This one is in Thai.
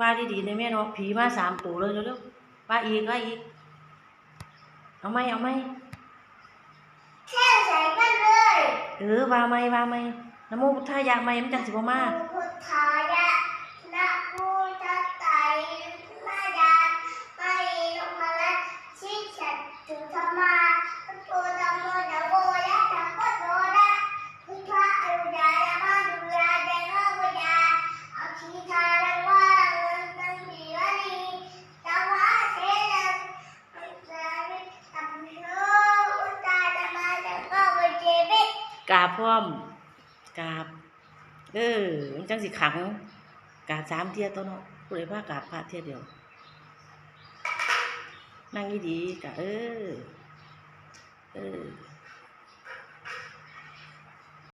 ว่าดีๆในแม่เนาะผีมาสามตัวเลยเร็วๆว่าอีกว่าอีก เอาไหมเอาไหมแค่ใส่กันเลย เออว่าไหมว่าไหมนะโมพุทธายะไหมมันจังสิบ่มาพุทธายะนะพุทธไตรนายาไม่ลงมาละชิฉันจุธรรมาพุทโธธรรมโมนะโมยะสังโฆโตนะพุทธะอนุญาตมาดุราเดโนวญาอภิธารังวาเงินตังดีวลีตวะเสนังอัจฉริตัมโชอุตตาธรรมาจังก็วิเจวิ กราบพร้อมกราบ เออมันจังสิขังกราบสามเทียตัวเนาะผู้ใดพากราบพระเทียเดียว นั่งดีๆกะเออ